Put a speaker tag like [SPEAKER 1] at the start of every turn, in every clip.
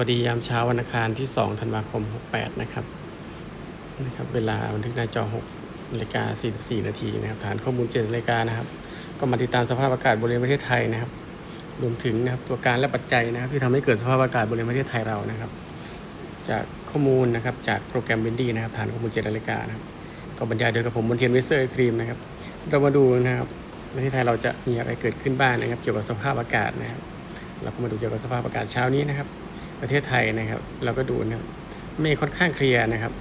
[SPEAKER 1] วัสดียามเช้าวันอังคารที่ 2 ธันวาคม 68 นะครับนะครับ เวลาบันทึกหน้าจอ6นาฬิกา44 นาทีนะครับ ฐานข้อมูล7นาฬิกานะครับ ก็มาติดตามสภาพอากาศบริเวณประเทศไทยนะครับ รวมถึงนะครับตัวการและปัจจัยนะครับ ที่ทำให้เกิดสภาพอากาศบริเวณประเทศไทยเรานะครับ จากข้อมูลนะครับจากโปรแกรมวินดี้นะครับ ฐานข้อมูล7นาฬิกานะครับก็บรรยายโดยกับผมบนเทียนเวสเซอร์ครีมนะครับ เรามาดูนะครับประเทศไทยเราจะมีอะไรเกิดขึ้นบ้างนะครับ เกี่ยวกับสภาพอากาศนะครับ เราก็มาดูเกี่ยวกับสภาพอากาศเช้านี้นะครับ ประเทศไทยนะครับ เราก็ดูนะครับเมฆค่อนข้างเคลียร์นะครับ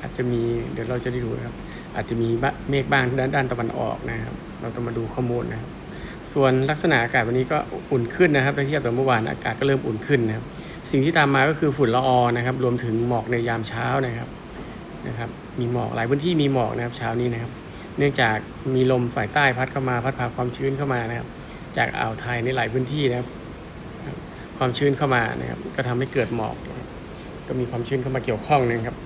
[SPEAKER 1] อาจจะมีเดี๋ยวเราจะได้ดูนะครับ อาจจะมีเมฆบ้างด้านด้านตะวันออกนะครับ เราต้องมาดูข้อมูลนะครับ ส่วนลักษณะอากาศวันนี้ก็อุ่นขึ้นนะครับเทียบกับเมื่อวานอากาศก็เริ่มอุ่นขึ้นนะครับ สิ่งที่ตามมาก็คือฝุ่นละอองนะครับ รวมถึงหมอกในยามเช้านะครับนะครับ มีหมอกหลายพื้นที่มีหมอกนะครับเช้านี้นะครับ เนื่องจากมีลมฝ่ายใต้พัดเข้ามาพัดพาความชื้นเข้ามานะครับ จากอ่าวไทยในหลายพื้นที่นะครับ ความชื้นเข้ามานะครับ ก็ทำให้เกิดหมอก ก็มีความชื้นเข้ามาเกี่ยวข้องนะครับ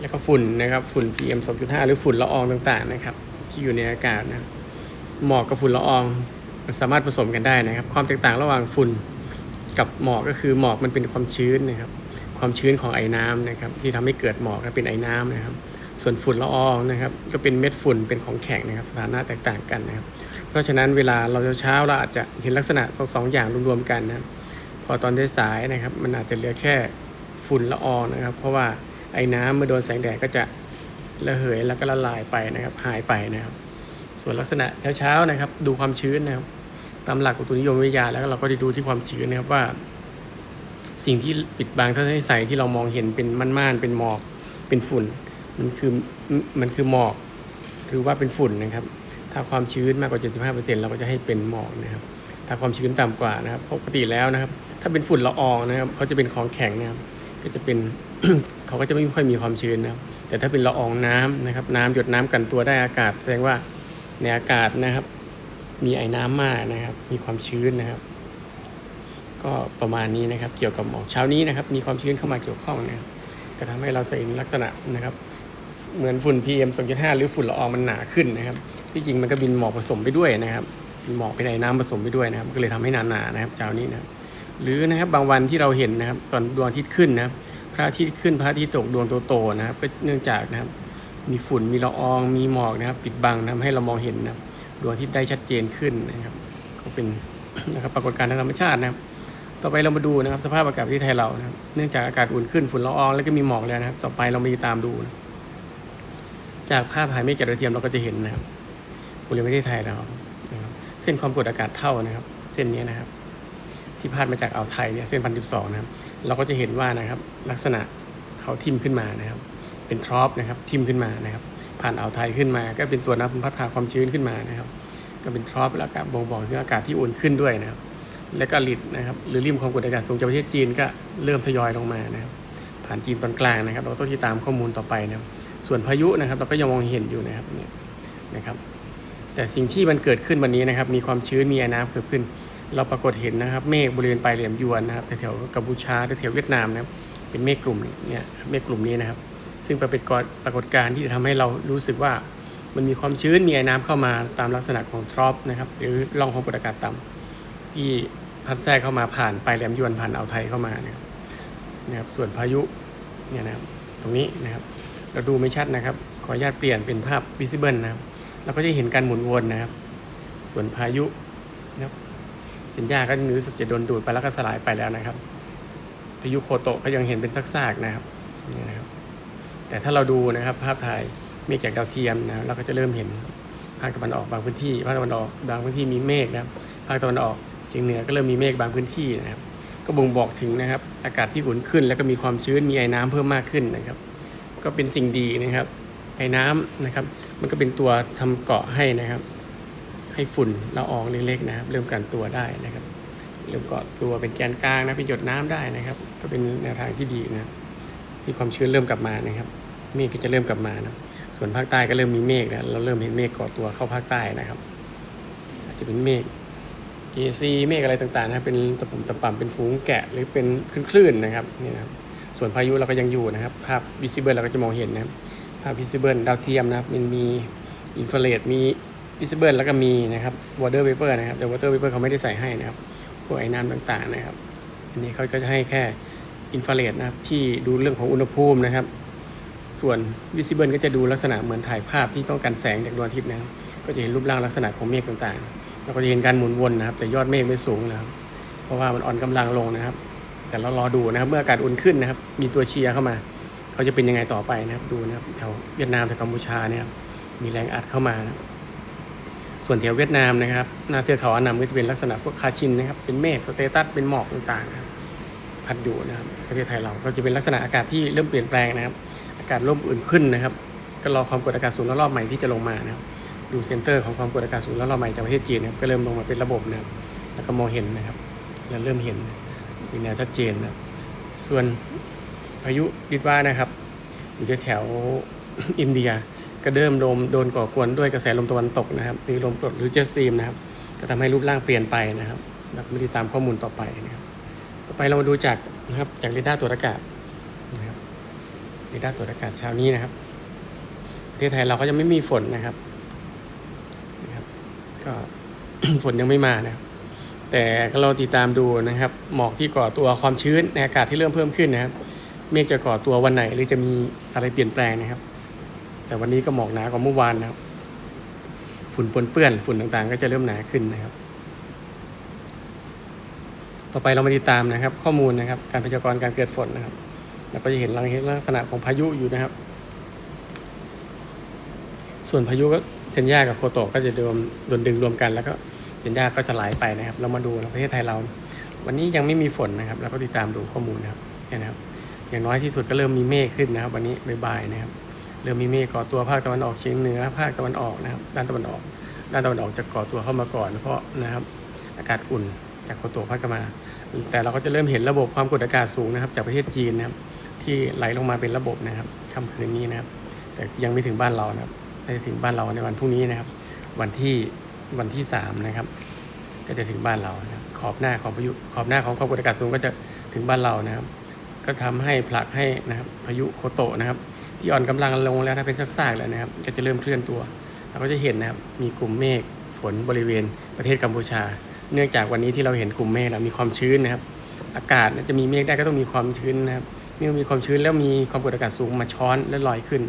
[SPEAKER 1] แล้วก็ฝุ่นนะครับฝุ่น PM 2.5 หรือฝุ่นละอองต่างๆนะครับ ที่อยู่ในอากาศนะหมอกกับฝุ่นละอองมันสามารถผสมกันได้นะครับ ความแตกต่างระหว่างฝุ่นกับหมอกก็คือหมอกมันเป็นความชื้นนะครับ ความชื้นของไอ้น้ำนะครับ ที่ทำให้เกิดหมอกเป็นไอ้น้ำนะครับ ส่วนฝุ่นละอองนะครับ ก็เป็นเม็ดฝุ่นเป็นของแข็งนะครับ สถานะแตกต่างกันนะครับ เพราะฉะนั้นเวลาเราเช้าเราอาจจะเห็นลักษณะสองสองอย่างรวมๆกันนะครับ พอตอนสายนะครับ มันอาจจะเหลือแค่ฝุ่นละอองนะครับ เพราะว่าไอ้น้ำเมื่อโดนแสงแดดก็จะระเหยแล้วก็ละลายไปนะครับ หายไปนะครับ ส่วนลักษณะเช้าๆนะครับ ดูความชื้นนะครับ ตามหลักอุตุนิยมวิทยาแล้วเราก็จะดูที่ความชื้นนะครับว่า สิ่งที่ปิดบังทัศนวิสัยที่เรามองเห็นเป็นม่านๆเป็นหมอกเป็นฝุ่น มันคือมันคือหมอกหรือว่าเป็นฝุ่นนะครับ ถ้าความชื้นมากกว่า 75%เราก็จะให้เป็นหมอกนะครับ ถ้าความชื้นต่ำกว่านะครับ ปกติแล้วนะครับ ถ้าเป็นฝุ่นละอองนะครับเขาจะเป็นของแข็งนะครับก็จะเป็น เขาก็จะไม่ค่อยมีความชื้นนะครับ แต่ถ้าเป็นละอองน้ำนะครับ น้ำหยดน้ำกันตัวได้อากาศ แสดงว่าในอากาศนะครับ มีไอ้น้ำมากนะครับ มีความชื้นนะครับ ก็ประมาณนี้นะครับ เกี่ยวกับหมอกเช้านี้นะครับ มีความชื้นเข้ามาเกี่ยวข้องนะครับก็ทำให้เราเห็นลักษณะนะครับ เหมือนฝุ่น PM 2.5 หรือฝุ่นละอองมันหนาขึ้นนะครับ ที่จริงมันก็บินหมอกผสมไปด้วยนะครับหมอกเป็นไอ้น้ำผสมไปด้วยนะครับ ก็เลยทำให้หนาๆนะครับ เช้านี้นะครับ หรือนะครับบางวันที่เราเห็นนะครับ ตอนดวงอาทิตย์ขึ้นนะครับ พระอาทิตย์ขึ้นพระอาทิตย์ตกดวงโตๆนะครับ ก็เนื่องจากนะครับ มีฝุ่นมีละอองมีหมอกนะครับ ปิดบังทำให้เรามองเห็นนะครับดวงอาทิตย์ได้ชัดเจนขึ้นนะครับ ก็เป็นนะครับปรากฏการณ์ทางธรรมชาตินะครับ ต่อไปเรามาดูนะครับ สภาพอากาศที่ไทยเรานะครับ เนื่องจากอากาศอุ่นขึ้นฝุ่นละอองแล้วก็มีหมอกแล้วนะครับ ต่อไปเรามาติดตามดูนะจากภาพถ่ายเมฆจากดาวเทียมเราก็จะเห็นนะครับบริเวณประเทศไทยเรานะครับเส้นความกดอากาศเท่านะครับ เส้นนี้นะครับ ที่พาดมาจากอ่าวไทยเนี่ยเส้นพันสิบสองนะครับเราก็จะเห็นว่านะครับลักษณะเขาทิ่มขึ้นมานะครับ เป็นทรอปนะครับทิ่มขึ้นมานะครับ ผ่านอ่าวไทยขึ้นมา ก็เป็นตัวน้ำพัดพาความชื้นขึ้นมานะครับ ก็เป็นทรอปแล้วก็บ่งบอกถึงอากาศที่อุ่นขึ้นด้วยนะครับ และก็ลิดนะครับหรือริมความกดอากาศสูงจากประเทศจีนก็เริ่มทยอยลงมานะครับ ผ่านจีนตอนกลางนะครับ เราต้องติดตามข้อมูลต่อไปนะครับ ส่วนพายุนะครับ เราก็ยังมองเห็นอยู่นะครับเนี่ยนะครับ แต่สิ่งที่มันเกิดขึ้นวันนี้นะครับ มีความชื้นมีไอ้น้ำเกิดขึ้น เราปรากฏเห็นนะครับ เมฆบริเวณปลายเหลี่ยมยวนนะครับแถวกัมพูชาแถวเวียดนามนะครับเป็นเมฆกลุ่มเนี่ยเมฆกลุ่มนี้นะครับ ซึ่งเป็นปรากฏการณ์ที่จะทำให้เรารู้สึกว่ามันมีความชื้นมีไอ้น้ำเข้ามาตามลักษณะของทรอปนะครับหรือร่องความกดอากาศต่ำที่พัดแทรกเข้ามาผ่านปลายแหลมยวนผ่านอ่าวไทยเข้ามานะครับนะครับส่วนพายุเนี่ยนะครับตรงนี้นะครับเราดูไม่ชัดนะครับ ขออนุญาตเปลี่ยนเป็นภาพ visible นะครับเราก็จะเห็นการหมุนวนนะครับ ส่วนพายุนะครับ สัญญาก็รู้สึกจะโดนดูดไปแล้วก็สลายไปแล้วนะครับพายุโคโตะก็ยังเห็นเป็นซากๆนะครับนี่นะครับ แต่ถ้าเราดูนะครับ ภาพถ่ายเมฆจากดาวเทียมนะเราก็จะเริ่มเห็นภาคตะวันออกบางพื้นที่ภาคตะวันออกบางพื้นที่มีเมฆนะครับ ภาคตะวันออกเฉียงเหนือก็เริ่มมีเมฆบางพื้นที่นะครับ ก็บ่งบอกถึงนะครับ อากาศที่อุ่นขึ้น แล้วก็มีความชื้นมีไอ้น้ำเพิ่มมากขึ้นนะครับ ก็เป็นสิ่งดีนะครับไอ้น้ำนะครับ มันก็เป็นตัวทำเกาะให้นะครับ ให้ฝุ่นละอองเล็กๆนะครับ เริ่มกลั่นตัวได้นะครับ เริ่มเกาะตัวเป็นแกนกลางนะเป็นหยดน้ำได้นะครับ ก็เป็นแนวทางที่ดีนะครับที่ความชื้นเริ่มกลับมานะครับ เมฆก็จะเริ่มกลับมานะส่วนภาคใต้ก็เริ่มมีเมฆแล้วเราเริ่มเห็นเมฆเกาะตัวเข้าภาคใต้นะครับ อาจจะเป็นเมฆ AC เมฆอะไรต่างๆนะเป็นตะปุ่มตะป่ำเป็นฝูงแกะหรือเป็นคลื่นๆนะครับนี่นะครับ ส่วนพายุเราก็ยังอยู่นะครับภาพ visible เราก็จะมองเห็นนะครับภาพ visible ดาวเทียมนะครับมันมีอินฟราเรดมี visible แล้วก็มีนะครับ water vapor นะครับแต่ water vapor เขาไม่ได้ใส่ให้นะครับพวกไอ้น้ำต่างๆนะครับ อันนี้เขาก็จะให้แค่อินฟราเรดนะครับที่ดูเรื่องของอุณหภูมินะครับ ส่วนวิซิเบิลก็จะดูลักษณะเหมือนถ่ายภาพที่ต้องการแสงจากดวงอาทิตย์นะครับก็จะเห็นรูปร่างลักษณะของเมฆต่างๆแล้วก็จะเห็นการหมุนวนนะครับ แต่ยอดเมฆไม่สูงนะครับ เพราะว่ามันอ่อนกำลังลงนะครับ แต่เรารอดูนะครับ เมื่ออากาศอุ่นขึ้นนะครับ มีตัวเชียร์เข้ามาเขาจะเป็นยังไงต่อไปนะครับ ดูนะครับแถวเวียดนามแถวกัมพูชาเนี่ยมีแรงอัดเข้ามานะครับ ส่วนแถวเวียดนามนะครับหน้าเทือกเขาอานัมก็จะเป็นลักษณะพวกคาชินนะครับเป็นเมฆสเตตัสเป็นหมอกต่างๆพัดอยู่นะครับประเทศไทยเราก็จะเป็นลักษณะอากาศที่เริ่มเปลี่ยนแปลงนะครับ อากาศร่มอุ่นขึ้นนะครับ ก็รอความกดอากาศสูงระลอกใหม่ที่จะลงมานะครับดูเซนเตอร์ของความกดอากาศสูงระลอกใหม่จากประเทศจีนนะครับก็เริ่มลงมาเป็นระบบนะครับแล้วก็มองเห็นนะครับแล้วเริ่มเห็นมีแนวชัดเจนนะครับส่วนพายุดิดว่านะครับ อยู่แถวอินเดีย ก็เริ่มลมโดนก่อกวนด้วยกระแสลมตะวันตกนะครับหรือลมกรดหรือเจตสตรีมนะครับก็ทำให้รูปร่างเปลี่ยนไปนะครับแล้วก็ไม่ได้ตามข้อมูลต่อไปนะครับต่อไปเรามาดูจากนะครับจากเรดาร์ตรวจอากาศนะครับเรดาร์ตรวจอากาศเช้านี้นะครับประเทศไทยเราก็ยังไม่มีฝนนะครับนะครับ ก็ฝนยังไม่มานะครับแต่เราติดตามดูนะครับ หมอกที่ก่อตัวความชื้นในอากาศที่เริ่มเพิ่มขึ้นนะครับ เมฆจะก่อตัววันไหนหรือจะมีอะไรเปลี่ยนแปลงนะครับ แต่วันนี้ก็หมอกหนากว่าเมื่อวานนะครับ ฝุ่นปนเปื้อนฝุ่นต่างๆ ก็จะเริ่มหนาขึ้นนะครับ ต่อไปเรามาติดตามนะครับ ข้อมูลนะครับ การพยากรณ์การเกิดฝนนะครับเราก็จะเห็นลักษณะของพายุอยู่นะครับ ส่วนพายุก็เซนยากับโคโตะก็จะรวมโดนดึงรวมกัน แล้วก็เซนยาก็จะไหลไปนะครับ เรามาดูนประเทศไทยเรา วันนี้ยังไม่มีฝนนะครับเราก็ติดตามดูข้อมูลนะครับเนี่ยนะครับ อย่างน้อยที่สุดก็เริ่มมีเมฆขึ้นนะครับ วันนี้บ่ายๆนะครับ เริ่มมีเมฆก่อตัวภาคตะวันออกเฉียงเหนือภาคตะวันออกนะครับ ด้านตะวันออก ด้านตะวันออกจะก่อตัวเข้ามาก่อน เพราะนะครับอากาศอุ่นจากโคโตะพัดเข้ามา แต่เราก็จะเริ่มเห็นระบบความกดอากาศสูงนะครับ จากประเทศจีนนะครับ ที่ไหลลงมาเป็นระบบนะครับค่ำคืนนี้นะครับ แต่ยังไม่ถึงบ้านเรานะครับจะถึงบ้านเราในวันพรุ่งนี้นะครับ วันที่วันที่สามนะครับ ก็จะถึงบ้านเรานะครับขอบหน้าของพายุขอบหน้าของความกดอากาศสูงก็จะถึงบ้านเรานะครับ ก็ทำให้ผลักให้นะครับพายุโคโตะนะครับ ที่อ่อนกำลังลงแล้วถ้าเป็นซากๆแล้วนะครับ ก็จะเริ่มเคลื่อนตัว เราก็จะเห็นนะครับมีกลุ่มเมฆฝนบริเวณประเทศกัมพูชา เนื่องจากวันนี้ที่เราเห็นกลุ่มเมฆนะมีความชื้นนะครับ อากาศจะมีเมฆได้ก็ต้องมีความชื้นนะครับเมื่อมีความชื้นแล้วมีความกดอากาศสูงมาช้อนและลอยขึ้น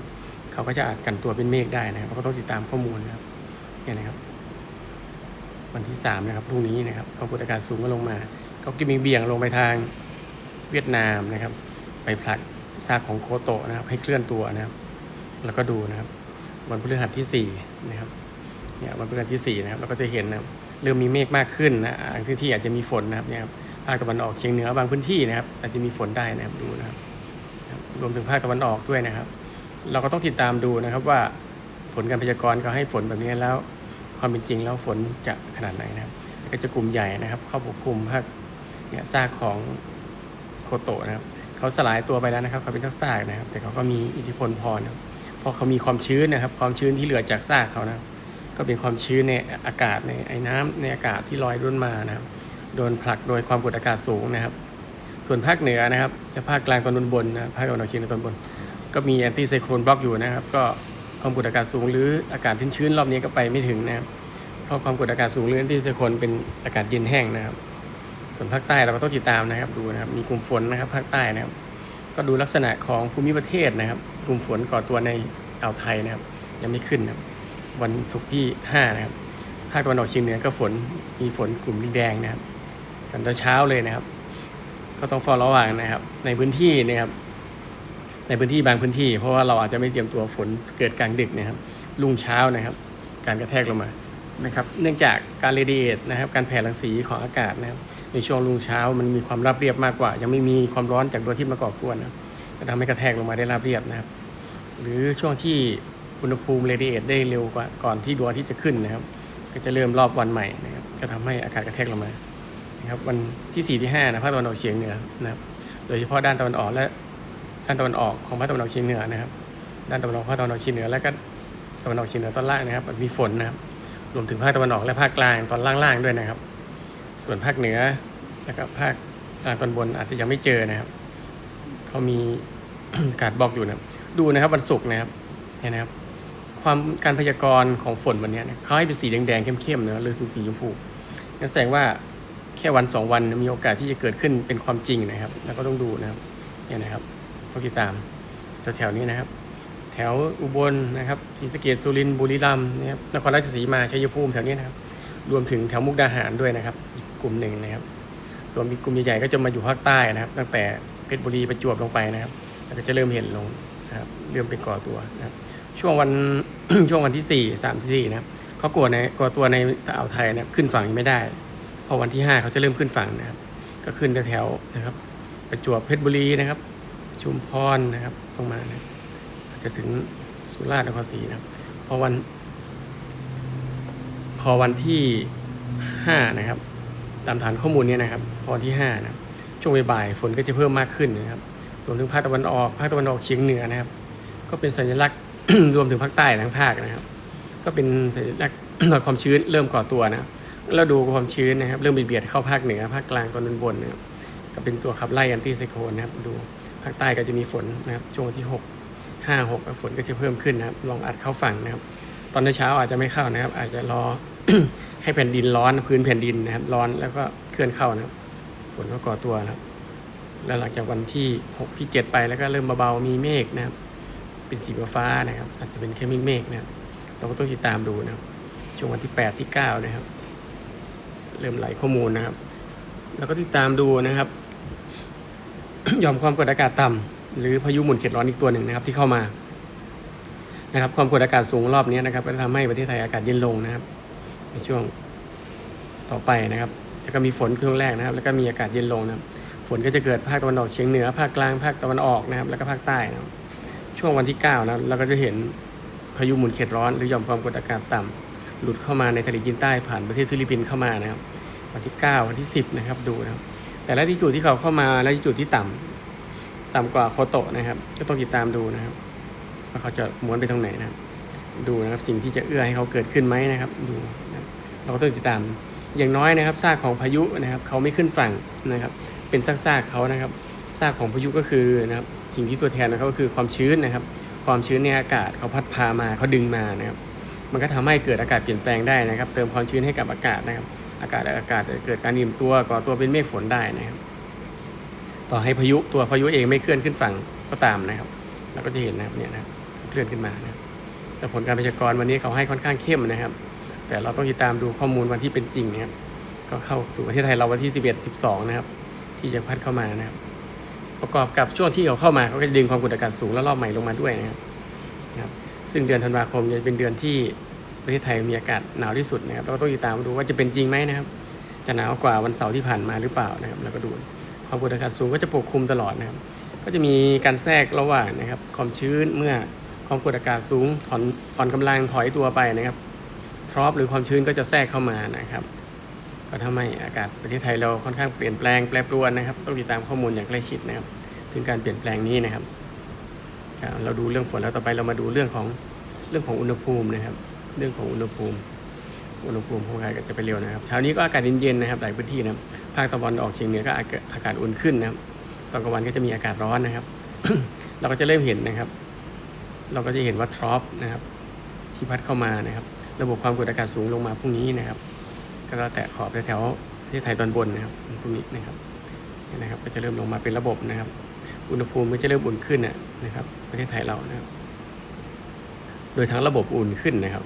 [SPEAKER 1] เขาก็จะอาจกันตัวเป็นเมฆได้นะครับเราก็ต้องติดตามข้อมูลนะครับเนี่ยนะครับ วันที่สามนะครับพรุ่งนี้นะครับความกดอากาศสูงก็ลงมา ก็จะมีเบี่ยงลงไปทางเวียดนามนะครับ ไปผลัก ซากของโคโตะนะครับ ให้เคลื่อนตัวนะครับ แล้วก็ดูนะครับ วันพฤหัสที่สี่นะครับเนี่ยวันพฤหัสที่สี่นะครับเราก็จะเห็นนะครับเริ่มมีเมฆมากขึ้นนะบางพื้นที่อาจจะมีฝนนะครับเนี่ยครับภาคตะวันออกเฉียงเหนือบางพื้นที่นะครับ อาจจะมีฝนได้นะครับดูนะครับครับ รวมถึงภาคตะวันออกด้วยนะครับ เราก็ต้องติดตามดูนะครับว่าผลการพยากรณ์เขาให้ฝนแบบนี้แล้ว ความเป็นจริงแล้วฝนจะขนาดไหนนะครับ ก็จะกลุ่มใหญ่นะครับ เข้าปกคลุมภาคเนี่ยซากของโคโตะนะครับ เขาสลายตัวไปแล้วนะครับเขาเป็นซากนะครับ แต่เขาก็มีอิทธิพลพอนะเพราะเขามีความชื้นนะครับ ความชื้นที่เหลือจากซากเขานะก็เป็นความชื้นในอากาศในไอ้น้ำในอากาศที่ลอยร่นมานะครับ โดนผลักโดยความกดอากาศสูงนะครับ ส่วนภาคเหนือนะครับและภาคกลางตอนบนบนนะภาคตะวันออกเฉียงเหนือตอนบน ก็มีแอนตี้ไซโคลนบล็อกอยู่นะครับ ก็ความกดอากาศสูงหรืออากาศชื้นๆรอบนี้ก็ไปไม่ถึงนะครับเพราะความกดอากาศสูงหรือแอนตี้ไซโคลนเป็นอากาศเย็นแห้งนะครับส่วนภาคใต้เราก็ต้องติดตามนะครับดูนะครับมีกลุ่มฝนนะครับภาคใต้นะครับ ก็ดูลักษณะของภูมิประเทศนะครับ กลุ่มฝนก่อตัวในอ่าวไทยนะครับ ยังไม่ขึ้นนะครับ วันศุกร์ที่5นะครับภาคตะวันออกเฉียงเหนือก็ฝนมีฝนกลุ่มแดงนะครับตอนเช้าเลยนะครับ ก็ต้องเฝ้าระวังนะครับ ในพื้นที่นะครับ ในพื้นที่บางพื้นที่ เพราะว่าเราอาจจะไม่เตรียมตัวฝนเกิดกลางดึกนะครับรุ่งเช้านะครับ การกระแทกลงมานะครับ เนื่องจากการเรดิเอทนะครับ การแผ่รังสีของอากาศนะครับ ในช่วงรุ่งเช้ามันมีความราบเรียบมากกว่า ยังไม่มีความร้อนจากดวงอาทิตย์มาก่อกวนนะก็ทำให้กระแทกลงมาได้ราบเรียบนะครับ หรือช่วงที่อุณหภูมิเรดิเอทได้เร็วกว่าก่อนที่ดวงอาทิตย์จะขึ้นนะครับ ก็จะเริ่มรอบวันใหม่นะครับก็ทำให้อากาศกระแทกลงมานะครับวันที่4ที่5นะภาคตะวันออกเฉียงเหนือนะครับ โดยเฉพาะด้านตะวันออกและด้านตะวันออกของภาคตะวันออกเฉียงเหนือนะครับ ด้านตะวันออกภาคตะวันออกเฉียงเหนือและก็ตะวันออกเฉียงเหนือตอนล่างนะครับ มีฝนนะครับ รวมถึงภาคตะวันออกและภาคกลางตอนล่างๆด้วยนะครับ ส่วนภาคเหนือแล้วก็ภาคกลางตอนบนอาจจะยังไม่เจอนะครับเพรามีอากาศบอกอยู่นะดูนะครับวันศุกร์นะครับเนี่ยนะครับ ความการพยากรณ์ของฝนวันนี้เขาให้เป็นสีแดงๆเข้มๆนะหรือสีสีชมพูนั่นแสดงว่าแค่วันสองวันมีโอกาสที่จะเกิดขึ้นเป็นความจริงนะครับ แล้วก็ต้องดูนะครับเนี่ยนะครับต้องติดตามแถวๆนี้นะครับ แถวอุบลนะครับศรีสะเกดสุรินทร์บุรีรัมย์นะครับนครราชสีมาชัยภูมิแถวนี้นะครับ รวมถึงแถวมุกดาหารด้วยนะครับ กลุ่มหนึ่งนะครับ ส่วนอีกกลุ่มใหญ่ๆก็จะมาอยู่ภาคใต้นะครับ ตั้งแต่เพชรบุรีประจวบลงไปนะครับ แล้วก็จะเริ่มเห็นลงนะครับเริ่มเป็นก่อตัวนะครับช่วงวันช่วงวันที่สี่สามสี่นะครับเขากลัวในก่อตัวในอ่าวไทยนะครับขึ้นฝั่งยังไม่ได้ พอวันที่ห้าเขาจะเริ่มขึ้นฝั่งนะครับ ก็ขึ้นแถวๆนะครับ ประจวบเพชรบุรีนะครับ ชุมพรนะครับตรงมานะครับอาจจะถึงสุราษฎร์นครศรีนะครับพอวัน พอวันที่ห้านะครับ ตามฐานข้อมูลเนี้นะครับพอนที่ห้านะช่วงบ่ายฝนก็จะเพิ่มมากขึ้นนะครับรวมถึงภาคตะวันออกภาคตะวันออกเฉียงเหนือนะครับ ก็เป็นสัญลักษณ์รวมถึงภาคใต้ทั้งภาคนะครับ ก็เป็นสัญลักษณ์ความชื้นเริ่มก่อตัวนะครับเราดูความชื้นนะครับ เริ่มเบียดเข้าภาคเหนือภาคกลางตอนบนนะครับก็เป็นตัวขับไล่แอนตี้ไซโคลนนะครับดูภาคใต้ก็จะมีฝนนะครับช่วงวันที่หกห้าหกฝนก็จะเพิ่มขึ้นนะครับ ลองอัดเข้าฝั่งนะครับ ตอนเช้าอาจจะไม่เข้านะครับ อาจจะรอ ให้แผ่นดินร้อนพื้นแผ่นดินนะครับ ร้อนแล้วก็เคลื่อนเข้านะครับ ฝนก็ก่อตัวนะครับ แล้วหลังจากวันที่6ที่7ไปแล้วก็เริ่มเบาๆมีเมฆนะครับ เป็นสีฟ้านะครับ อาจจะเป็นแค่เมฆนะครับ เราก็ต้องติดตามดูนะครับ ช่วงวันที่8ที่9นะครับ เริ่มไหลข้อมูลนะครับ แล้วก็ติดตามดูนะครับยอมความกดอากาศต่ำหรือพายุหมุนเขตร้อนอีกตัวหนึ่งนะครับ ที่เข้ามานะครับความกดอากาศสูงรอบนี้นะครับก็ทำให้ประเทศไทยอากาศเย็นลงนะครับ ในช่วงต่อไปนะครับ แล้วก็มีฝนช่วงแรกนะครับ แล้วก็มีอากาศเย็นลงนะครับ ฝนก็จะเกิดภาคตะวันออกเฉียงเหนือ ภาคกลาง ภาคตะวันออกนะครับ แล้วก็ภาคใต้นะครับ ช่วงวันที่ 9 นะเราก็จะเห็นพายุหมุนเขตร้อน หรือหย่อมความกดอากาศต่ำหลุดเข้ามาในทะเลจีนใต้ผ่านประเทศฟิลิปปินส์เข้ามานะครับ วันที่ 9 วันที่ 10 นะครับ ดูนะครับ แต่ละที่จุดที่เขาเข้ามาและที่จุดที่ต่ำต่ำกว่าโคโตะนะครับ ก็ต้องติดตามดูนะครับว่าเขาจะม้วนไปทางไหนนะครับ ดูนะครับสิ่งที่จะเอื้อให้เขาเกิดขึ้นไหมนะครับ ดู เราก็ต้องติดตามอย่างน้อยนะครับซากของพายุนะครับเขาไม่ขึ้นฝั่งนะครับ เป็นซากๆเขานะครับซากของพายุก็คือนะครับสิ่งที่ตัวแทนของเขาก็คือความชื้นนะครับ ความชื้นในอากาศเขาพัดพามาเขาดึงมานะครับ มันก็ทำให้เกิดอากาศเปลี่ยนแปลงได้นะครับ เติมความชื้นให้กับอากาศนะครับ อากาศอากาศเกิดการอิ่มตัวก่อตัวเป็นเมฆฝนได้นะครับ ต่อให้พายุตัวพายุเองไม่เคลื่อนขึ้นฝั่งก็ตามนะครับเราก็จะเห็นนะครับเนี่ยนะครับเคลื่อนขึ้นมานะครับแต่ผลการพยากรณ์วันนี้เขาให้ค่อนข้างเข้มนะครับ แต่เราต้องติดตามดูข้อมูลวันที่เป็นจริงนะครับ ก็เข้าสู่ประเทศไทยเราวันที่ 11 12 นะครับ ที่จะพัดเข้ามานะครับ ประกอบกับช่วงที่เขาเข้ามาเขาก็จะดึงความกดอากาศสูงแล้วรอบใหม่ลงมาด้วยนะครับนะครับ ซึ่งเดือนธันวาคมจะเป็นเดือนที่ประเทศไทยมีอากาศหนาวที่สุดนะครับเราก็ต้องติดตามดูว่าจะเป็นจริงไหมนะครับ จะหนาวกว่าวันเสาร์ที่ผ่านมาหรือเปล่านะครับ แล้วก็ดูความกดอากาศสูงก็จะปกคลุมตลอดนะครับ ก็จะมีการแทรกระหว่างนะครับ ความชื้นเมื่อความกดอากาศสูงถอนอ่อนกำลังถอยตัวไปนะครับ ทรอปหรือความชื้นก็จะแทรกเข้ามานะครับ ก็ทำให้อากาศประเทศไทยเราค่อนข้างเปลี่ยนแปลงแปรปรวนนะครับ ต้องติดตามข้อมูลอย่างใกล้ชิดนะครับ ถึงการเปลี่ยนแปลงนี้นะครับเราดูเรื่องฝนแล้วต่อไปเรามาดูเรื่องของเรื่องของอุณหภูมินะครับ เรื่องของอุณหภูมิ อุณหภูมิของอากาศก็จะไปเร็วนะครับเช้านี้ก็อากาศเย็นๆนะครับหลายพื้นที่นะครับภาคตะวันออกเฉียงเหนือก็อากาศอากาศอุ่นขึ้นนะครับตอนกลางวันก็จะมีอากาศร้อนนะครับ เราก็จะเริ่มเห็นนะครับ เราก็จะเห็นว่าทรอปนะครับที่พัดเข้ามานะครับ ระบบความกดอากาศสูงลงมาพรุ่งนี้นะครับ ก็แตะขอบแถวๆประเทศไทยตอนบนนะครับพรุ่งนี้นะครับนี่นะครับ ก็จะเริ่มลงมาเป็นระบบนะครับ อุณหภูมิก็จะเริ่มอุ่นขึ้นนะครับ ประเทศไทยเรานะครับ โดยทั้งระบบอุ่นขึ้นนะครับ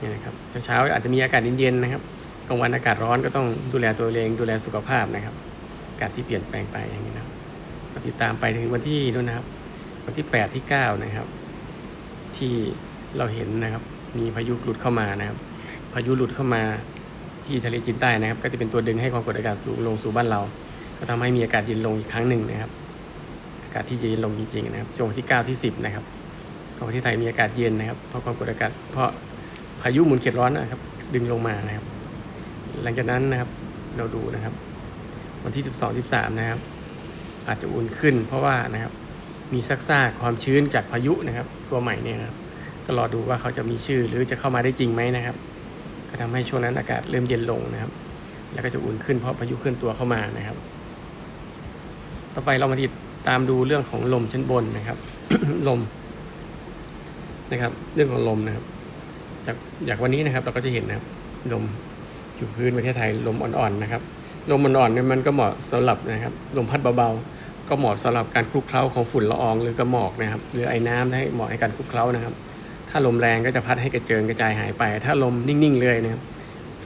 [SPEAKER 1] นี่นะครับเช้าๆอาจจะมีอากาศเย็นๆนะครับกลางวันอากาศร้อนก็ต้องดูแลตัวเองดูแลสุขภาพนะครับอากาศที่เปลี่ยนแปลงไปอย่างนี้นะครับติดตามไปถึงวันที่นู้นนะครับ วันที่ 8 ที่ 9 นะครับ ที่เราเห็นนะครับ มีพายุหลุดเข้ามานะครับ พายุหลุดเข้ามาที่ทะเลจีนใต้นะครับ ก็จะเป็นตัวดึงให้ความกดอากาศสูงลงสู่บ้านเรา ก็ทำให้มีอากาศเย็นลงอีกครั้งหนึ่งนะครับ อากาศที่เย็นลงจริงๆนะครับ ช่วงที่ 9 ที่ 10 นะครับของประเทศไทยมีอากาศเย็นนะครับ เพราะความกดอากาศ เพราะพายุหมุนเขตร้อนนะครับ ดึงลงมานะครับ หลังจากนั้นนะครับ เราดูนะครับ วันที่ 12 13 นะครับ อาจจะอุ่นขึ้น เพราะว่านะครับ มีซักซากความชื้นจากพายุนะครับ ตัวใหม่เนี่ยนะครับ ก็รอดูว่าเขาจะมีชื่อหรือจะเข้ามาได้จริงไหมนะครับ ก็ทำให้ช่วงนั้นอากาศเริ่มเย็นลงนะครับ แล้วก็จะอุ่นขึ้นเพราะพายุเคลื่อนตัวเข้ามานะครับ ต่อไปเรามาติดตามดูเรื่องของลมชั้นบนนะครับ ลมนะครับ เรื่องของลมนะครับ จากจากวันนี้นะครับ เราก็จะเห็นนะครับลมอยู่พื้นประเทศไทยลมอ่อนๆนะครับ ลมอ่อนๆเนี่ยมันก็เหมาะสำหรับนะครับ ลมพัดเบาๆก็เหมาะสำหรับการคลุกเคล้าของฝุ่นละอองหรือกระหมอกนะครับ หรือไอ้น้ำให้เหมาะให้การคลุกเคล้านะครับ ถ้าลมแรงก็จะพัดให้กระเจิงกระจายหายไป ถ้าลมนิ่งๆเลยนะครับ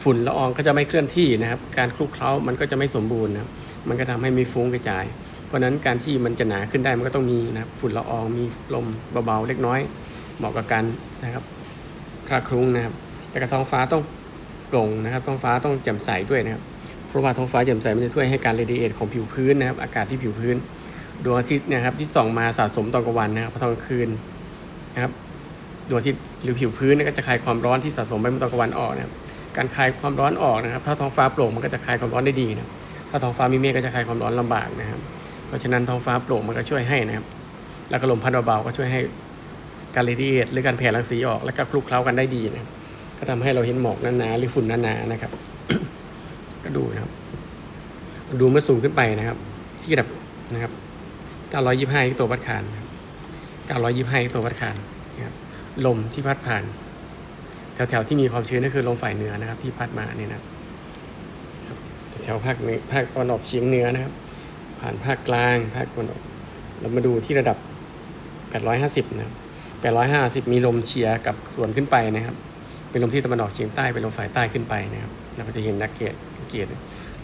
[SPEAKER 1] ฝุ่นละอองก็จะไม่เคลื่อนที่นะครับ การคลุกเคล้ามันก็จะไม่สมบูรณ์นะมันก็ทำให้มีฟุ้งกระจาย เพราะนั้นการที่มันจะหนาขึ้นได้มันก็ต้องมีนะครับฝุ่นละอองมีลมเบาๆเล็กน้อย เหมาะกับการนะครับคลาคลุ้งนะครับ แต่กระท้องฟ้าต้องโปร่งนะครับ ท้องฟ้าต้องแจ่มใสด้วยนะครับ เพราะว่าท้องฟ้าแจ่มใสมันจะช่วยให้การเรดิเอทของผิวพื้นนะครับ อากาศที่ผิวพื้นดวงอาทิตย์นะครับที่ส่องมาสะสมตอนกลางวันนะครับพอตอนกลางคืนนะครับ ดวงอาทิตย์หรือผิวพื้นก็จะคายความร้อนที่สะสมไปเมื่อตอนกลางวันออกนะครับการคายความร้อนออกนะครับ ถ้าท้องฟ้าโปร่งมันก็จะคายความร้อนได้ดีนะถ้าท้องฟ้ามีเมฆก็จะคายความร้อนลำบากนะครับ เพราะฉะนั้นท้องฟ้าโปร่งมันก็ช่วยให้นะครับ แล้วก็ลมพัดเบาๆก็ช่วยให้การเรดิเอทหรือการแผ่รังสีออก แล้วก็คลุกเคล้ากันได้ดีนะก็ทำให้เราเห็นหมอกหนาๆหรือฝุ่นหนาๆนะครับ ก็ดูนะครับ ดูเมื่อสูงขึ้นไปนะครับ ที่ระดับนะครับ925ตัววัดคานนะครับ925ตัววัดคานนะครับ ลมที่พัดผ่าน แถวๆที่มีความชื้นก็คือลมฝ่ายเหนือนะครับ ที่พัดมาเนี่ยนะแถวภาคนือภาคตะวันออกเฉียงเหนือนะครับ ผ่านภาคกลาง ภาคตะวันออกเรามาดูที่ระดับ 850 นะครับ850 มีลมเฉียกับส่วนขึ้นไปนะครับ เป็นลมที่ตะวันออกเฉียงใต้ เป็นลมฝ่ายใต้ขึ้นไปนะครับ เราก็จะเห็นนักเกตเกต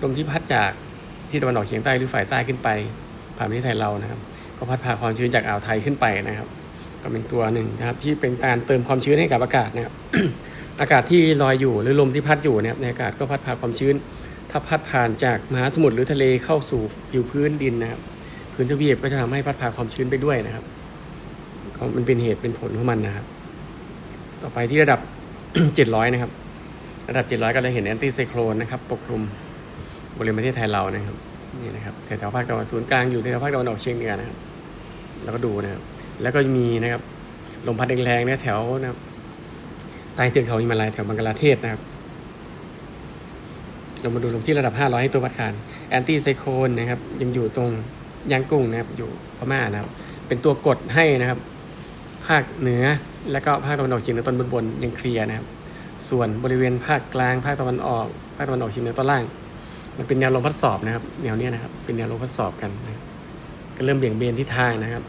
[SPEAKER 1] ลมที่พัดจากที่ตะวันออกเฉียงใต้หรือฝ่ายใต้ขึ้นไป ผ่านประเทศไทยเรานะครับ ก็พัดพาความชื้นจากอ่าวไทยขึ้นไปนะครับ ก็เป็นตัวหนึ่งนะครับที่เป็นการเติมความชื้นให้กับอากาศนะครับอากาศที่ลอยอยู่หรือลมที่พัดอยู่นะครับในอากาศก็พัดพาความชื้น ถ้าพัดผ่านจากมหาสมุทรหรือทะเลเข้าสู่ผิวพื้นดินนะครับ พื้นทวีปก็จะทำให้พัดพาความชื้นไปด้วยนะครับก็มันเป็นเหตุเป็นผลของมันนะครับ ต่อไปที่ระดับ 700 นะครับ ระดับ 700 ก็จะเห็นแอนตี้ไซโครนนะครับ ปกคลุมบริเวณประเทศไทยเรานะครับนี่นะครับแถวๆภาคตะวันศูนย์กลางอยู่แถวภาคตะวันออกเฉียงเหนือนะครับ แล้วก็ดูนะครับ แล้วก็มีนะครับลมพัดแรงๆเนี่ยแถวนะครับใต้เทือกเขาหิมาลัยแถวบังกลาเทศนะครับ เรามาดูลมที่ระดับ 500 ให้ตัววัดคานแอนตี้ไซโคลนนะครับ ยังอยู่ตรงยางกุ้งนะครับ อยู่พม่านะครับ เป็นตัวกดให้นะครับ ภาคเหนือและก็ภาคตะวันออกเฉียงเหนือตอนบนๆยังเคลียร์นะครับ ส่วนบริเวณภาคกลางภาคตะวันออกภาคตะวันออกเฉียงเหนือตอนล่าง มันเป็นแนวลมพัดสอบนะครับ แนวเนี้ยนะครับ เป็นแนวลมพัดสอบกันนะครับก็เริ่มเบี่ยงเบนทิศทางนะครับ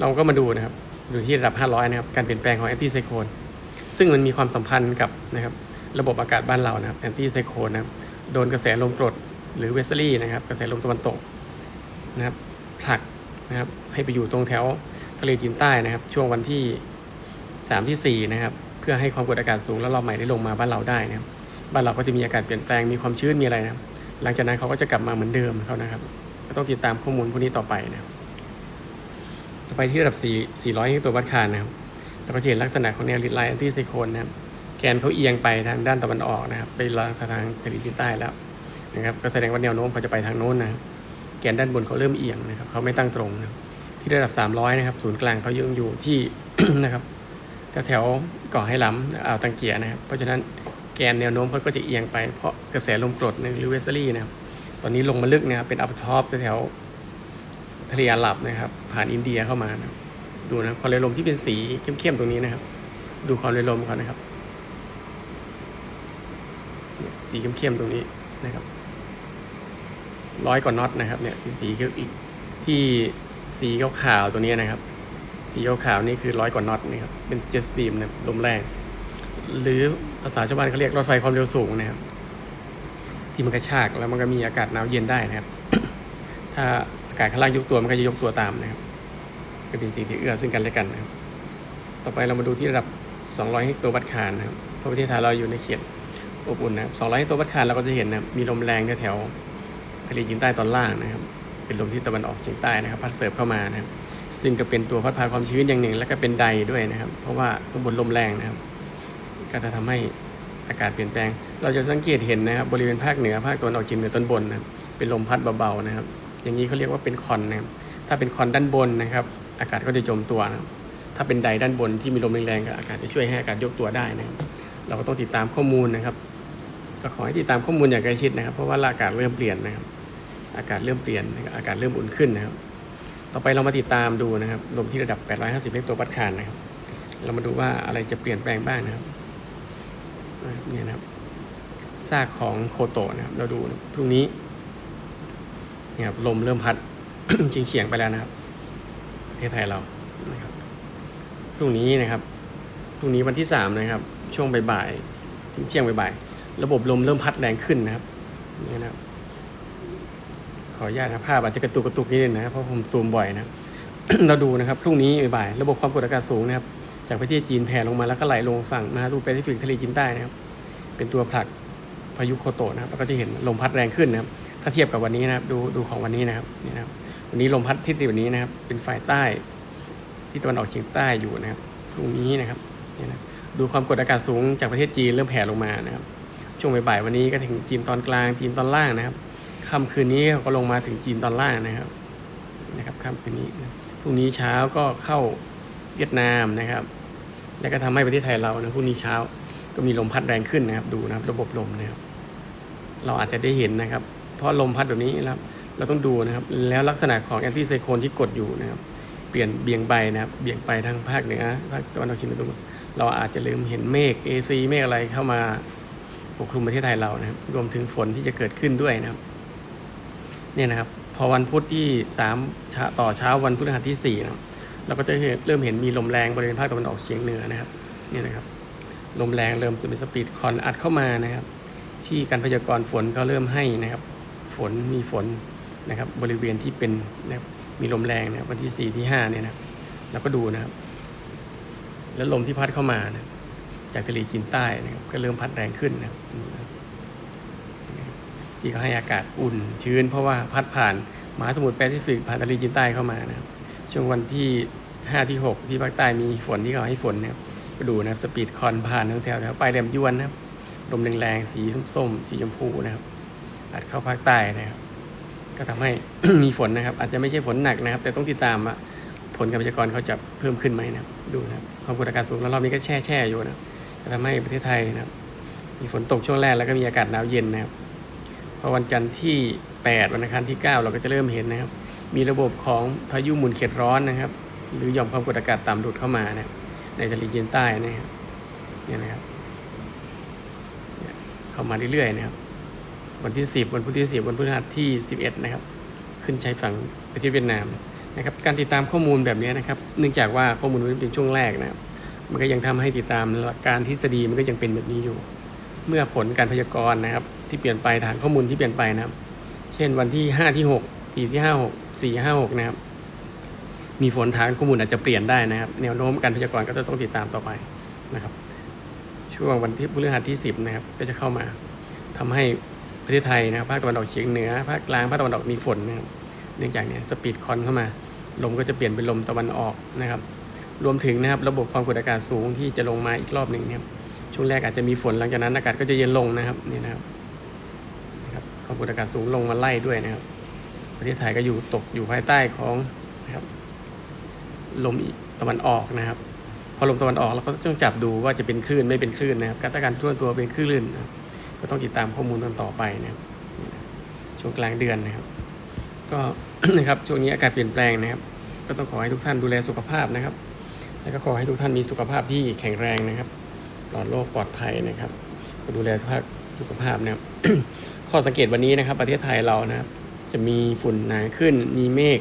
[SPEAKER 1] เราก็มาดูนะครับ ดูที่ระดับ 500 นะครับ การเปลี่ยนแปลงของแอนตี้ไซโคลนซึ่งมันมีความสัมพันธ์กับนะครับ ระบบอากาศบ้านเรานะครับแอนตี้ไซโคลนนะครับ โดนกระแสลมกรดหรือเวสเซอรี่นะครับ กระแสลมตะวันตกนะครับผลักนะครับ ให้ไปอยู่ตรงแถวทะเลจีนใต้นะครับ ช่วงวันที่ 3 ที่ 4 นะครับ เพื่อให้ความกดอากาศสูงแล้วรอบใหม่ได้ลงมาบ้านเราได้นะครับ บ้านเราก็จะมีอากาศเปลี่ยนแปลง มีความชื้น มีอะไรนะครับ หลังจากนั้นเขาก็จะกลับมาเหมือนเดิมเขานะครับ ก็ต้องติดตามข้อมูลพวกนี้ต่อไปนะครับ ต่อไปที่ระดับ 4 400ตัววัดคานนะครับเราก็จะเห็นลักษณะของแนวลิดไลน์แอนตี้ไซโคลนนะครับ แกนเขาเอียงไปทางด้านตะวันออกนะครับ ไปลงทางทะเลจีนใต้แล้วนะครับก็แสดงว่าแนวโน้มเขาจะไปทางโน้นนะครับแกนด้านบนเขาเริ่มเอียงนะครับเขาไม่ตั้งตรงนะครับที่ระดับ 300 นะครับ ศูนย์กลางเขายังอยู่ที่นะครับแถวๆเกาะให้ล้ำอ่าวตังเกียนะครับ เพราะฉะนั้นแกนแนวโน้มเขาก็จะเอียงไปเพราะกระแสลมกรดหรือเวสเซอรี่นะครับตอนนี้ลงมาลึกนะครับเป็นอัพท็อปแถวๆ ทะเลอาหรับนะครับ ผ่านอินเดียเข้ามานะดูนะความเร็วลมที่เป็นสีเข้มๆตรงนี้นะครับ ดูความเร็วลมเขานะครับ สีเข้มๆตรงนี้นะครับร้อยกว่าน็อตนะครับเนี่ยสีสีอีกที่สีขาวๆตัวนี้นะครับ สีขาวๆนี่คือร้อยกว่าน็อตนี่ครับเป็นเจ็ตสตรีมนะลมแรง หรือภาษาชาวบ้านเขาเรียกรถไฟความเร็วสูงนะครับ ที่มันกระชากแล้วมันก็มีอากาศหนาวเย็นได้นะครับ ถ้า กาศข้างล่างยกตัวมันก็จะยกตัวตามนะครับก็เป็นสิ่งที่เอื้อซึ่งกันและกันนะครับ ต่อไปเรามาดูที่ระดับ 200เฮกโตวัตคารนะครับเพราะประเทศไทยเราอยู่ในเขตอบอุ่นนะครับ200เฮกโตวัตคารเราก็จะเห็นนะมีลมแรงแถวทะเลจีนใต้ตอนล่างนะครับ เป็นลมที่ตะวันออกเฉียงใต้นะครับ พัดเสริฟเข้ามานะครับ ซึ่งก็เป็นตัวพัดพาความชื้นอย่างหนึ่ง แล้วก็เป็นใดด้วยนะครับ เพราะว่าข้างบนลมแรงนะครับ ก็จะทำให้อากาศเปลี่ยนแปลง เราจะสังเกตเห็นนะครับ บริเวณภาคเหนือภาคตะวันออกเฉียงเหนือตอนบนนะเป็นลมพัดเบาๆนะครับ อย่างนี้เขาเรียกว่าเป็นคอนนะครับถ้าเป็นคอนด้านบนนะครับ อากาศก็จะจมตัวนะครับถ้าเป็นไดด้านบนที่มีลมแรงๆก็อากาศจะช่วยให้อากาศยกตัวได้นะครับเราก็ต้องติดตามข้อมูลนะครับ ก็ขอให้ติดตามข้อมูลอย่างใกล้ชิดนะครับ เพราะว่าอากาศเริ่มเปลี่ยนนะครับ อากาศเริ่มเปลี่ยนนะครับอากาศเริ่มอุ่นขึ้นนะครับ ต่อไปเรามาติดตามดูนะครับลมที่ระดับ 850เมกตัววัดคานนะครับ เรามาดูว่าอะไรจะเปลี่ยนแปลงบ้างนะครับเนี่ยนะครับซากของโคโตะนะครับ เราดูนะพรุ่งนี้ นี่ครับลมเริ่มพัดจริงเฉียงไปแล้วนะครับประเทศไทยเรานะครับพรุ่งนี้นะครับพรุ่งนี้วันที่สามนะครับ ช่วงบ่ายๆถึงเที่ยงบ่ายๆระบบลมเริ่มพัดแรงขึ้นนะครับนี่นะครับ ขออนุญาตนะภาพอาจจะกระตุกกระตุกนิดนึงนะครับเพราะผมซูมบ่อยนะเราดูนะครับ พรุ่งนี้บ่ายๆระบบความกดอากาศสูงนะครับ จากประเทศจีนแผ่ลงมาแล้วก็ไหลลงฝั่งมหาสมุทรแปซิฟิกทะเลจีนใต้นะครับ เป็นตัวผลักพายุโคโตะนะครับ แล้วก็จะเห็นลมพัดแรงขึ้นนะครับ ถ้าเทียบกับวันนี้นะครับ ดูดูของวันนี้นะครับนี่นะครับ วันนี้ลมพัดทิศตะวันนี้นะครับ เป็นฝ่ายใต้ที่ตะวันออกเฉียงใต้อยู่นะครับพรุ่งนี้นะครับนี่นะดูความกดอากาศสูงจากประเทศจีนเริ่มแผ่ลงมานะครับ ช่วงบ่ายๆวันนี้ก็ถึงจีนตอนกลางจีนตอนล่างนะครับค่ำคืนนี้ก็ลงมาถึงจีนตอนล่างนะครับนะครับค่ำคืนนี้พรุ่งนี้เช้าก็เข้าเวียดนามนะครับ แล้วก็ทำให้ประเทศไทยเรานะพรุ่งนี้เช้าก็มีลมพัดแรงขึ้นนะครับ ดูนะครับ ระบบลมนะครับ เราอาจจะได้เห็นนะครับ ราะลมพัดแบบนี้นะครับ เราต้องดูนะครับ แล้วลักษณะของแอนตี้ไซโคลนที่กดอยู่นะครับ เปลี่ยนเบี่ยงไปนะครับ เบี่ยงไปทางภาคเหนือภาคตะวันออกเฉียงเหนือเราอาจจะลืมเห็นเมฆเอซีเมฆอะไรเข้ามาปกคลุมประเทศไทยเรานะครับ รวมถึงฝนที่จะเกิดขึ้นด้วยนะครับ เนี่ยนะครับ พอวันพุธที่สามต่อเช้าวันพฤหัสที่สี่นะครับเราก็จะเห็นเริ่มเห็นมีลมแรงบริเวณภาคตะวันออกเฉียงเหนือนะครับเนี่ยนะครับลมแรงเริ่มจะเป็นสปีดคอนอัดเข้ามานะครับ ที่การพยากรณ์ฝนเขาเริ่มให้นะครับ ฝนมีฝนนะครับบริเวณที่เป็นนะมีลมแรงนะวันที่สี่ที่ห้าเนี่ยนะเราก็ดูนะครับ แล้วลมที่พัดเข้ามานะจากทะเลจีนใต้นะครับก็เริ่มพัดแรงขึ้นนะที่เขาให้อากาศอุ่นชื้น เพราะว่าพัดผ่านมหาสมุทรแปซิฟิกผ่านทะเลจีนใต้เข้ามานะครับช่วงวันที่ห้าที่หกที่ภาคใต้มีฝนที่เขาให้ฝนนะครับก็ดูนะครับสปีดคอนผ่านทางแถวแถวปลายแหลมยวนนะครับลมแรงๆสีส้มๆสีชมพูนะครับ อัดเข้าภาคใต้นะครับ ก็ทำให้มีฝนนะครับ อาจจะไม่ใช่ฝนหนักนะครับ แต่ต้องติดตามว่าผลการพยากรณ์เขาจะเพิ่มขึ้นไหมนะครับ ดูนะครับความกดอากาศสูงแล้วรอบนี้ก็แช่แช่อยู่นะครับก็ทำให้ประเทศไทยนะครับ มีฝนตกช่วงแรกแล้วก็มีอากาศหนาวเย็นนะครับพอวันจันทร์ที่ 8 วันอังคารที่ 9 เราก็จะเริ่มเห็นนะครับ มีระบบของพายุหมุนเขตร้อนนะครับ หรือหย่อมความกดอากาศต่ำดูดเข้ามานะในทะเลจีนใต้นะครับเนี่ยนะครับเข้ามาเรื่อยๆนะครับ วันที่ 10 วันพุธที่ 10 วันพฤหัสที่ 11 นะครับ ขึ้นใช้ฝั่งประเทศเวียดนามนะครับ การติดตามข้อมูลแบบนี้นะครับ เนื่องจากว่าข้อมูลมันเป็นช่วงแรกนะครับ มันก็ยังทำให้ติดตามหลักการทฤษฎีมันก็ยังเป็นแบบนี้อยู่ เมื่อผลการพยากรณ์นะครับ ที่เปลี่ยนไปฐานข้อมูลที่เปลี่ยนไปนะครับ เช่นวันที่ 5 ที่ 6 4ที่ 5 6 4 5 6 นะครับ มีฝนฐานข้อมูลอาจจะเปลี่ยนได้นะครับ แนวโน้มการพยากรณ์ก็จะต้องติดตามต่อไปนะครับ ช่วงวันที่พฤหัสที่ 10 นะครับ ก็จะเข้ามาทำให้ ประเทศไทยนะครับภาคตะวันออกเฉียงเหนือภาคกลางภาคตะวันออกมีฝนนะครับเนื่องจากเนี่ยสปีดคอนเข้ามา ลมก็จะเปลี่ยนเป็นลมตะวันออกนะครับ รวมถึงนะครับระบบความกดอากาศสูงที่จะลงมาอีกรอบหนึ่งนะครับช่วงแรกอาจจะมีฝนหลังจากนั้นอากาศก็จะเย็นลงนะครับนี่นะครับนะครับความกดอากาศสูงลงมาไล่ด้วยนะครับ ประเทศไทยก็อยู่ตกอยู่ภายใต้ของนะครับลมตะวันออกนะครับ พอลมตะวันออกเราก็ต้องจับดูว่าจะเป็นคลื่นไม่เป็นคลื่นนะครับการการท่วนตัวเป็นคลื่นนะครับ ก็ต้องติดตามข้อมูลกันต่อไปนะครับช่วงกลางเดือนนะครับ ก็นะครับช่วงนี้อากาศเปลี่ยนแปลงนะครับ ก็ต้องขอให้ทุกท่านดูแลสุขภาพนะครับ แล้วก็ขอให้ทุกท่านมีสุขภาพที่แข็งแรงนะครับปลอดโรคปลอดภัยนะครับ ก็ดูแลสุขภาพสุขภาพนะครับ ข้อสังเกตวันนี้นะครับ ประเทศไทยเรานะครับ จะมีฝุ่นหนาขึ้นมีเมฆ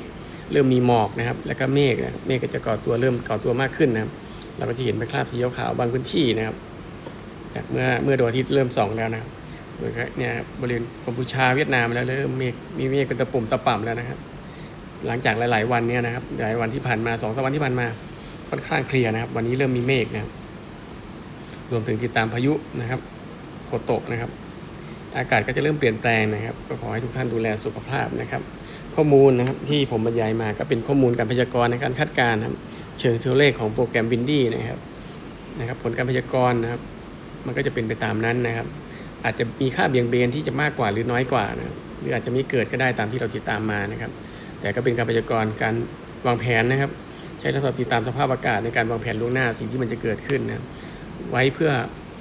[SPEAKER 1] เริ่มมีหมอกนะครับ แล้วก็เมฆนะเมฆก็จะก่อตัวเริ่มก่อตัวมากขึ้นนะครับ เราก็จะเห็นเป็นคราบสีขาวบางพื้นที่นะครับ เมื่อเมื่อดวงอาทิตย์เริ่มส่องแล้วนะครับโดยเนี่ยบริเวณกัมพูชาเวียดนามแล้วเริ่มเมฆมีเมฆเป็นตะปุ่มตะป่ำแล้วนะครับ หลังจากหลาย ๆ วันเนี่ยนะครับหลายวันที่ผ่านมาสองสามวันที่ผ่านมาค่อนข้างเคลียร์นะครับ วันนี้เริ่มมีเมฆนะครับ รวมถึงติดตามพายุนะครับโคโตะนะครับ อากาศก็จะเริ่มเปลี่ยนแปลงนะครับ ก็ขอให้ทุกท่านดูแลสุขภาพนะครับ ข้อมูลนะครับที่ผมบรรยายมาก็เป็นข้อมูลการพยากรณ์ในการคาดการณ์นะครับ เชิงตัวเลขของโปรแกรมวินดี้นะครับนะครับ ผลการพยากรณ์นะครับ มันก็จะเป็นไปตามนั้นนะครับ อาจจะมีค่าเบี่ยงเบนที่จะมากกว่าหรือน้อยกว่านะหรืออาจจะไม่เกิดก็ได้ตามที่เราติดตามมานะครับ แต่ก็เป็นการพยากรณ์การวางแผนนะครับ ใช้สำหรับติดตามสภาพอากาศในการวางแผนล่วงหน้าสิ่งที่มันจะเกิดขึ้นนะไว้เพื่อ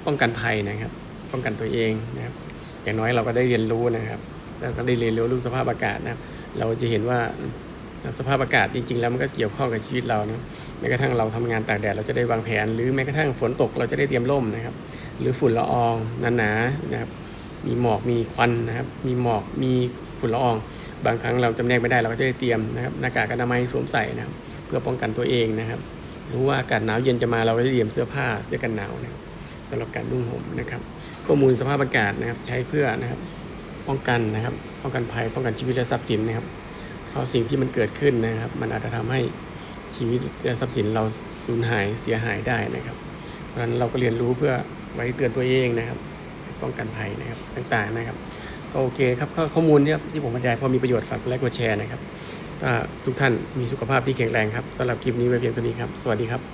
[SPEAKER 1] ป้องกันภัยนะครับ ป้องกันตัวเองนะครับอย่างน้อยเราก็ได้เรียนรู้นะครับแล้วก็ได้เรียนรู้เรื่องสภาพอากาศนะครับ เราจะเห็นว่าสภาพอากาศจริง ๆ แล้วมันก็เกี่ยวข้องกับชีวิตเรานะแม้กระทั่งเราทำงานตากแดดเราจะได้วางแผน หรือแม้กระทั่งฝนตกเราจะได้เตรียมร่มนะครับ หรือฝุ่นละอองหนาๆนะครับมีหมอกมีควันนะครับ มีหมอกมีฝุ่นละออง บางครั้งเราจำแนกไม่ได้เราก็จะได้เตรียมนะครับหน้ากากอนามัยสวมใส่นะครับ เพื่อป้องกันตัวเองนะครับรู้ว่าอากาศหนาวเย็นจะมาเราก็จะเตรียมเสื้อผ้าเสื้อกันหนาวนะครับสำหรับการนุ่งห่มนะครับ ข้อมูลสภาพอากาศนะครับ ใช้เพื่อนะครับ ป้องกันนะครับ ป้องกันภัยป้องกันชีวิตและทรัพย์สินนะครับ เพราะสิ่งที่มันเกิดขึ้นนะครับ มันอาจจะทำให้ชีวิตและทรัพย์สินเราสูญหายเสียหายได้นะครับ เพราะฉะนั้นเราก็เรียนรู้เพื่อ ไว้เตือนตัวเองนะครับ ป้องกันภัยนะครับต่างๆนะครับ ก็โอเคครับข้อข้อมูลที่ที่ผมบรรยายพอมีประโยชน์ฝากไลค์กดแชร์นะครับถ้าทุกท่านมีสุขภาพที่แข็งแรงครับสำหรับคลิปนี้ไว้เพียงเท่านี้ครับ สวัสดีครับ